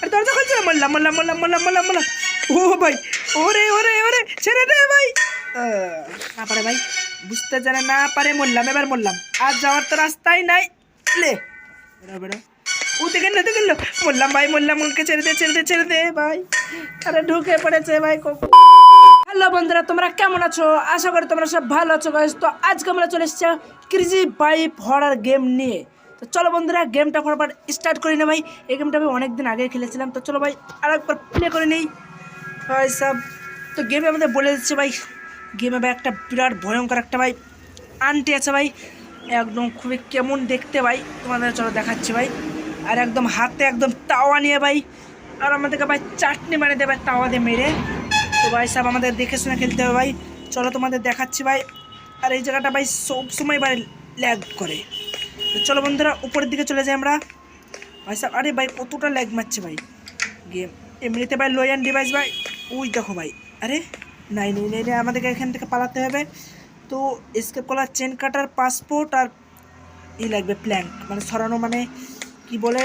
আর দরজা খুলছে না? মোল্লাম মোল্লাম মোল্লাম মোল্লাম মোল্লাম মোল্লাম ও ভাই, ওরে ওরে ওরে, ছেড়ে দে ভাই। না পারে ভাই, বুঝতে জানে না পারে, মোল্লাম, এবার মোল্লাম। আর যাওয়ার তো রাস্তাই নাই। লে বেরো বেরো ও দেখেন না, দেখেন মোল্লাম ভাই, মোল্লাম, ওকে ছেড়ে দে ছেড়ে দে ছেড়ে দে ভাই। আরে ঢুকে পড়েছে ভাই কোকো হ্যালো বন্ধুরা, তোমরা কেমন আছো? আশা করি তোমরা সব ভালো আছো তো আজকে আমরা চলে এসেছি ক্রিজি বাইপ হরার গেম নিয়ে। তো চলো বন্ধুরা গেমটা ফটাফট স্টার্ট করি না ভাই। এই গেমটা আমি অনেকদিন আগে খেলেছিলাম। তো চলো ভাই, আর একবার প্লে করে নেই। ভাই সব, তো গেমে আমাদের বলে দিচ্ছে ভাই গেমে ভাই একটা বিরাট ভয়ঙ্কর একটা ভাই আন্টি আছে ভাই। একদম খুবই কেমন দেখতে ভাই। তোমাদের চলো দেখাচ্ছি ভাই। আর একদম হাতে একদম তাওয়া নিয়ে ভাই। আর আমাদেরকে ভাই চাটনি বানিয়ে দেবে, তাওয়া দিয়ে মেরে। তো ভাই সব, আমাদের দেখে শুনে খেলতে হবে ভাই। চলো তোমাদের দেখাচ্ছি ভাই। আর এই জায়গাটা ভাই সব সময় ভাই ল্যাগ করে। তো চলো বন্ধুরা, উপরের দিকে চলে যাই আমরা। ভাই সাহেব, আরে ভাই, কতটা ল্যাগ মারছে ভাই। গেম এমনিতে ভাই লো অ্যান্ড ডিভাইস ভাই, ওই দেখো ভাই, আরে, নাই নাই নাই আমাদেরকে এখান থেকে পালাতে হবে। তো স্কেপ করার চেন কাটার পাসপোর্ট আর ই লাগবে প্ল্যাঙ্ক মানে সরানো মানে কি বলে,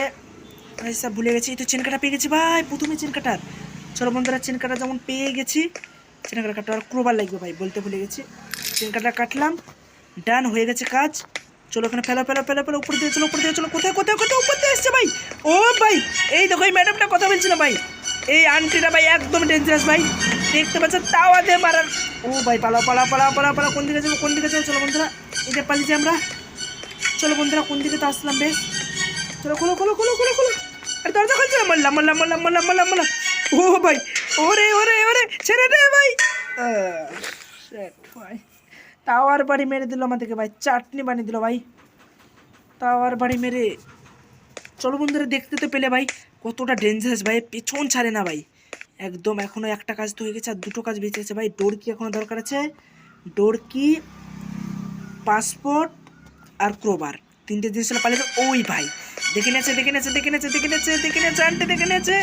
ভাই সব ভুলে গেছি, এই তো চেন কাটা পেয়ে গেছি ভাই, প্রথমে চেন কাটার চলো বন্ধুরা চেন কাটা যেমন পেয়ে গেছি চেন কাটা কাটার ক্রোবার লাগবে ভাই, বলতে ভুলে গেছি। চেন কাটা কাটলাম ডান হয়ে গেছে কাজ। চলো ওখানে ফেলা ফেলা ফেলা ফেলা, উপর দিয়ে চলো, উপর দিয়ে চলো। কোথায় কোথায় কোথায়, উপর দিয়ে এসছে ভাই? ও ভাই, এই দেখো, এই ম্যাডামটা কথা বলছিল ভাই। এই আন্টিটা ভাই একদম ডেঞ্জারাস ভাই। দেখতে পাচ্ছ, তাওয়া দিয়ে মারার। ও ভাই, পালাও পালাও পালাও পালাও পালাও, কোন দিকে যাব, কোন দিকে যাব? চলো বন্ধুরা যে পালিয়েছি আমরা। চলো বন্ধুরা, কোন দিকে তো আসলাম বেশ। চলো, খোলো খোলো খোলো খোলো খোলো। আরে দরজা খুলছে না মোল্লাম মোল্লাম মোল্লাম মোল্লাম মোল্লাম মোল্লাম ও ভাই, ওরে ওরে ওরে, ছেড়ে দে ভাই। ভাই। টাওয়ার বাড়ি মেরে দিল আমাদেরকে ভাই। চাটনি বানিয়ে দিল, ভাই। টাওয়ার বাড়ি মেরে। চলো বন্ধুরা, দেখতে তো পেলে, ভাই, কতটা ডেঞ্জারাস ভাই। পেছন ছাড়ে না, ভাই। একদম এখনও একটা কাজ তো হয়ে গেছে, আর দুটো কাজ বেঁচে আছে, ভাই। ডোর কি এখনও দরকার আছে। ডোর কি পাসপোর্ট আর ক্রোবার তিনটে জিনিস হলে পালিয়ে ওই, ভাই। দেখে নেছে দেখে নেছে দেখে নেছে দেখে নেছে দেখে নেছে আন্টি দেখে নেছে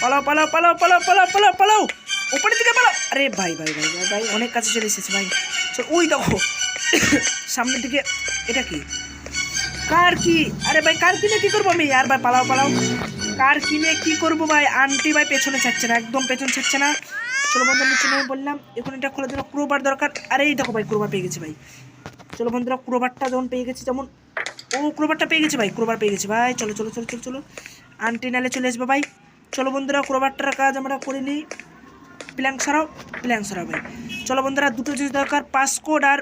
পালাও পালাও পালাও পালাও পালাও পালাও পালাও। উপরের দিকে পালাও। আরে, ভাই ভাই ভাই ভাই ভাই, অনেক কাছে চলে এসেছে, ভাই। ওই দেখো। সামনের দিকে, এটা কি? কার কি? আরে ভাই, কার কিনে কি করব আমি? আর ভাই, পালাও পালাও। কার কিনে কি করব ভাই? আন্টি ভাই পেছনে ছাড়ছে না, একদম পেছন ছাড়ছে না। চলো বন্ধু নিচে নেমে বললাম, এখন এটা খোলার জন্য ক্রোবার দরকার। আরে এই দেখো ভাই ক্রোবার পেয়ে গেছি ভাই। চলো বন্ধুরা ক্রোবারটা যখন পেয়ে গেছি, যেমন ও ক্রোবারটা পেয়ে গেছি ভাই ক্রোবার পেয়ে গেছি ভাই। চলো চলো চলো চলো চলো। আন্টি নালে চলে আসবে ভাই। চলো বন্ধুরা ক্রোবারটার কাজ আমরা করে নিই। প্ল্যাঙ্ক সরাও প্ল্যাঙ্ক ভাই চলো বন্ধুরা, দুটো জিনিস দরকার পাসকোড আর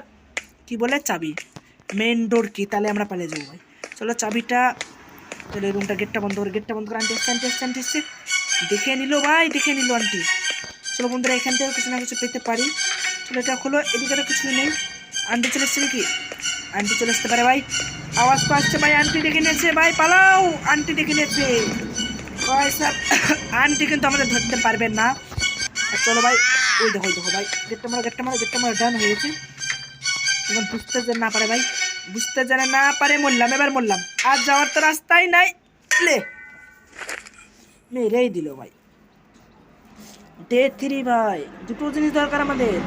কি বলে, চাবি। মেন ডোর কি তাহলে আমরা পালিয়ে যাব ভাই। চলো চাবিটা এই রুমটা গেটটা বন্ধ করে গেটটা বন্ধ করে আন্টি এসছে আন্টি এসছে আন্টি দেখে নিল ভাই, দেখে নিল আন্টি চলো বন্ধুরা, এখান থেকে কিছু না কিছু পেতে পারি। চলো, এটা খোলো, এদিকে তো কিছুই নেই। আন্টি চলে এসছে নাকি? আন্টি চলে আসতে পারে ভাই। আওয়াজ আসছে ভাই আন্টি ডেকে নিয়েছে, ভাই, পালাও। আন্টি ডেকে নিয়েছে। ভাই স্যার আন্টি কিন্তু আমাদের ধরতে পারবেন না। আর চলো ভাই ওই দেখো দেখো ভাই, গেটটা মারা গেটটা মারা গেটটা মারা, ডান হয়ে গেছে। এখন বুঝতে যে না পারে ভাই, বুঝতে জানে না পারে মরলাম, এবার মরলাম। আর যাওয়ার তো রাস্তাই নাই। লে, মেরেই দিল ভাই। ডে থ্রি ভাই, দুটো জিনিস দরকার আমাদের।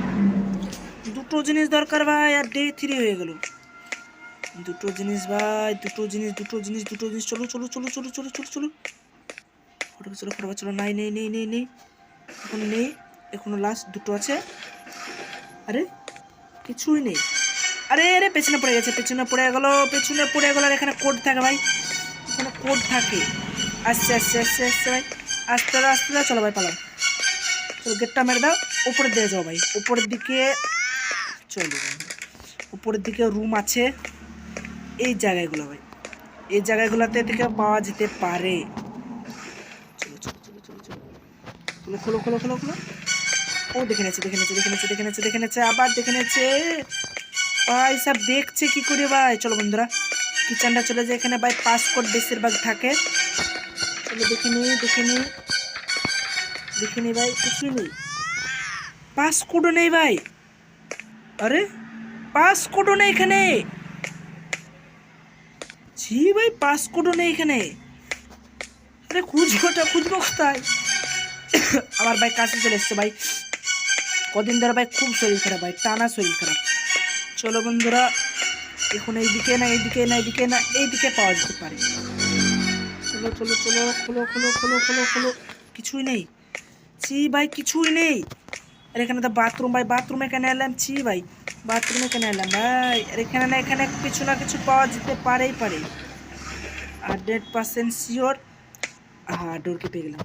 দুটো জিনিস দরকার ভাই, আর ডে থ্রি হয়ে গেল। দুটো জিনিস ভাই, দুটো জিনিস দুটো জিনিস দুটো জিনিস, চলো চলো চলো চলো চলো চলো চলো। ফটো চলো ফটো চলো, নাই, নেই নেই নেই নেই। এখন নেই, এখনও লাস্ট দুটো আছে। আরে, কিছুই নেই। আরে আরে, পেছনে পড়ে গেছে, পেছনে পড়ে গেল, পেছনে পড়ে গেল, আর এখানে কোড থাকে ভাই। এখানে কোড থাকে। আসছে আসছে আসছে আসছে ভাই। আস্তে আস্তে আস্তে চলো ভাই, পালাও। চলো গেটটা মেরে দাও, উপরের দিকে যাও ভাই। উপরের দিকে চলো ভাই। উপরের দিকে রুম আছে। এই জায়গাগুলো ভাই। এই জায়গাগুলোতে থেকে পাওয়া যেতে পারে চলো চলো চলো চলো চলো চলো খোলো খোলো খোলো খোলো। ও, দেখে নেছে দেখে নেছে দেখে নেছে দেখে নেছে দেখে নেছে আবার দেখে নেছে ভাই, সব দেখছে কি করে ভাই? চলো বন্ধুরা, কিচেনটা চলে যায় এখানে। ভাই পাসকোড বেশিরভাগ থাকে। চলো দেখে নি দেখে নি দেখে নি ভাই কিছুই নেই। পাসকোডও নেই ভাই। আরে পাসকোডও নেই এখানে। জি ভাই পাসকোডও নেই এখানে। আরে, খুঁজবোটা, খুঁজবো কোথায়? আমার ভাই কাছে চলে এসছে ভাই। কদিন ধরে ভাই খুব শরীর খারাপ ভাই, টানা শরীর খারাপ। চলো বন্ধুরা, এখন এইদিকে না এইদিকে না এইদিকে না, এইদিকে পাওয়া যেতে পারে। চলো চলো চলো, খোলো খোলো খোলো খোলো খোলো। কিছুই নেই। ছি ভাই, কিছুই নেই। আর এখানে তো বাথরুম ভাই, বাথরুমে কেন এলাম, ছি ভাই। বাথরুমে কেন এলাম ভাই। আর এখানে না, এখানে কিছু না কিছু পাওয়া যেতে পারেই পারে। Hundred percent sure. হ্যাঁ ডোরকে পেয়ে গেলাম।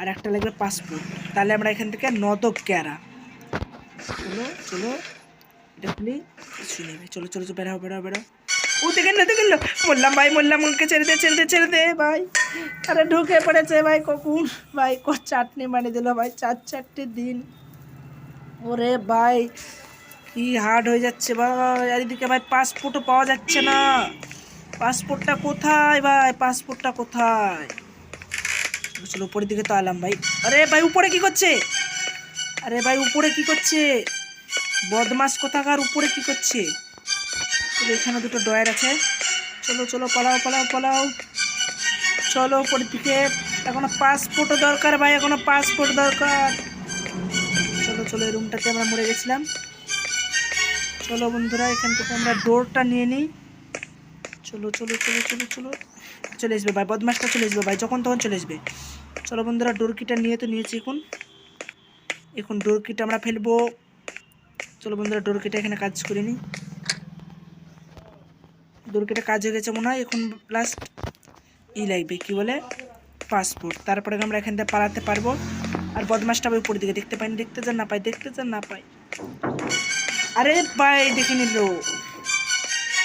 আর একটা লাগবে পাসপোর্ট। তাহলে আমরা এখান থেকে নদক ক্যারা চলো চলো। এটা খুলি নেই চলো চলো চলো, বেড়াও বেড়াও বেড়াও। ও দেখেন না দেখেন বললাম ভাই বললাম ওকে ছেড়ে দে ছেড়ে দে ছেড়ে দে, ভাই। আরে ঢুকে পড়েছে ভাই কখন? ভাই, ক চাটনি বানিয়ে দিল ভাই, চার চারটে দিন। ওরে ভাই, কি হার্ড হয়ে যাচ্ছে ভাই। আর এদিকে ভাই পাসপোর্টও পাওয়া যাচ্ছে না। পাসপোর্টটা কোথায় ভাই? পাসপোর্টটা কোথায়? চলো উপরের দিকে তো আলাম ভাই। আরে ভাই উপরে কি করছে? আরে ভাই উপরে কি করছে? বদমাস কোথাকার উপরে কি করছে? চলো, এখানে দুটো ডয়ার আছে। চলো চলো পালাও পালাও পালাও। চলো উপরের দিকে। এখনও পাসপোর্টও দরকার ভাই এখনও পাসপোর্ট দরকার। চলো চলো এই রুমটাতে আমরা মরে গেছিলাম। চলো বন্ধুরা এখান থেকে আমরা ডোরটা নিয়ে নিই। চলো চলো চলো চলো চলো। চলে আসবে ভাই বদমাসটা চলে আসবে ভাই, যখন তখন চলে আসবে। চলো বন্ধুরা, ডোরকিটা নিয়ে তো নিয়েছি এখন। এখন ডোরকিটা আমরা ফেলব। চলো বন্ধুরা, ডোরকিটা এখানে কাজ করে নিই। ডোরকিটা কাজ হয়ে গেছে মনে হয়, এখন লাস্ট ই লাগবে, কি বলে? পাসপোর্ট তারপরে আমরা এখান থেকে পালাতে পারব। আর বদমাসটা ভাই উপর দিকে দেখতে পাইনি, দেখতে যান না পাই, দেখতে যান না পাই। আরে ভাই, দেখে নিল।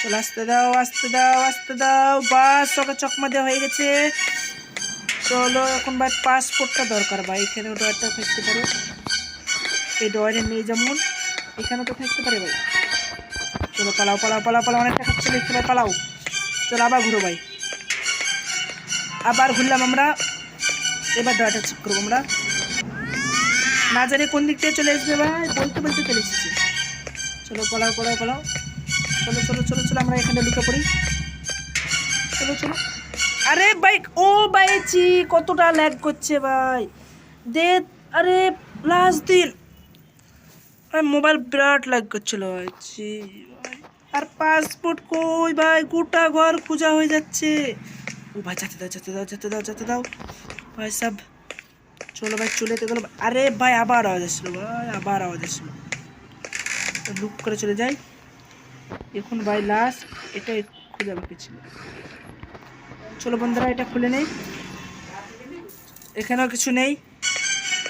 চলো, আসতে দাও আসতে দাও আসতে দাও। বাস, ওকে চকমা দেওয়া হয়ে গেছে। চলো, এখন ভাই পাসপোর্টটা দরকার ভাই। এখানে ডয়ারটা থাকতে পারো। এই ডয়ারে নেই যেমন এখানে তো থাকতে পারে ভাই। চলো, পালাও পালাও পালাও পালাও। অনেকটা খাচ্ছে দেখতে ভাই পালাও। চলো, আবার ঘুরো ভাই। আবার ঘুরলাম আমরা। এবার ডয়ারটা চেক করব আমরা। না জানি কোন দিক থেকে চলে আসবে ভাই, বলতে বলতে চলে এসেছি। চলো, পালাও পালাও পালাও। চলো চলো চলো চলো, আমরা এখানে ঢুকে পড়ি। চলো চলো। আরে বাইক ও বাইছি কতটা ল্যাগ করছে ভাই। দে, আরে লাস্ট দিন। ভাই মোবাইল বিরাট ল্যাগ করছিল, ভাই ভাই। আর পাসপোর্ট কই ভাই? গোটা ঘর খোঁজা হয়ে যাচ্ছে। ও ভাই, যেতে দাও যেতে দাও যেতে দাও যেতে দাও। ভাই, সব চলো ভাই, চলে যেতে গেলো। আরে ভাই, আবার আওয়াজ আসলো, ভাই, আবার আওয়াজ আসলো। লুক করে চলে যাই। এখন ভাই লাস্ট এটা খুঁজে বাকি ছিল চলো বন্ধুরা, এটা খুলে নেই। এখানেও কিছু নেই।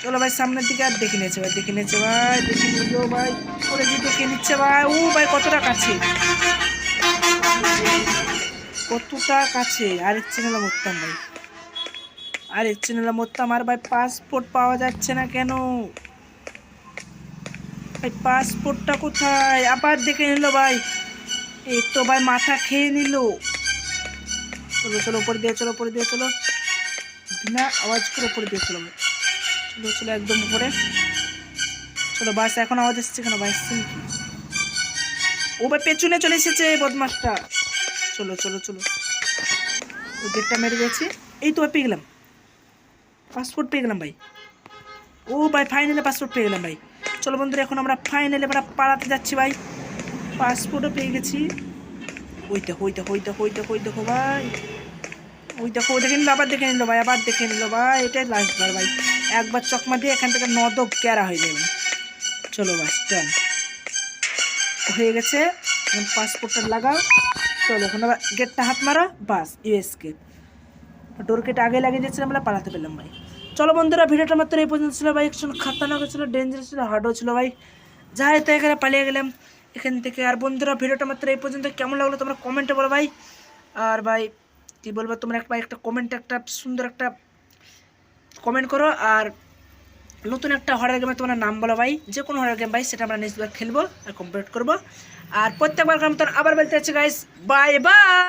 চলো ভাই, সামনের দিকে আর দেখে নিয়েছে ভাই, দেখে নিয়েছে ভাই, দেখে নিল ভাই করে যে দেখে নিচ্ছে ভাই। ও ভাই, কতটা কাছে? কতটা কাছে? আর ইচ্ছে নিলাম মরতাম ভাই। আর ইচ্ছে নিলাম মরতাম আর ভাই পাসপোর্ট পাওয়া যাচ্ছে না কেন? ভাই পাসপোর্টটা কোথায়? আবার দেখে নিল ভাই। এই তো ভাই, মাথা খেয়ে নিল। চলো চলো, উপরে দিয়ে, চলো, উপরে দিয়ে, চলো। বিনা আওয়াজ করে উপরে দিয়ে চলো ভাই। চলো চলো, একদম উপরে। চলো, বাস এখন আওয়াজ এসছে কেন ভাই? নাকি ও ভাই, পেছনে চলে এসেছে বদমাসটা চলো চলো চলো। ও গেটটা মেরে গেছি এই তো পেয়ে গেলাম। পাসপোর্ট পেয়ে গেলাম ভাই। ও ভাই ফাইনালি পাসপোর্ট পেয়ে গেলাম ভাই। চলো বন্ধুরা, এখন আমরা ফাইনালি আমরা পাড়াতে যাচ্ছি ভাই। পাসপোর্টও পেয়ে গেছি। ওই দেখো ওই দেখো ওই দেখো ওই দেখো ওই দেখো ভাই। ওই দেখো দেখে নিল, আবার দেখে নিল ভাই, আবার দেখে নিল ভাই। এটাই লাস্ট বার ভাই। একবার চকমা দিয়ে এখান থেকে নদক ক্যারা হয়ে যাবে। চলো বাস ডান হয়ে গেছে। এখন পাসপোর্টটা লাগাও। চলো, এখন আবার গেটটা হাত মারো। বাস ইউএস গেট ডোর গেট আগে লাগিয়ে দিয়েছিলাম আমরা পালাতে পেলাম ভাই। চলো বন্ধুরা, ভিডিওটা মাত্র এই পর্যন্ত ছিল ভাই। একটু খাতারনাক ছিল ডেঞ্জারাস ছিল হার্ডও ছিল ভাই। যাই তো এখানে পালিয়ে গেলাম এখান থেকে। আর বন্ধুরা, ভিডিওটা মাত্র এই পর্যন্ত কেমন লাগল তোমরা কমেন্টে বলো ভাই। আর ভাই, কী বলব, তোমরা একটা একটা কমেন্টে একটা সুন্দর একটা কমেন্ট করো। আর নতুন একটা হরার গেমে তোমার নাম বলো ভাই। যে কোনো হরার গেম ভাই, সেটা আমরা নেক্সট খেলব আর কমপ্লিট করব। আর প্রত্যেকবার মতন আবার বলতে চাচ্ছি গাইস বাই বাই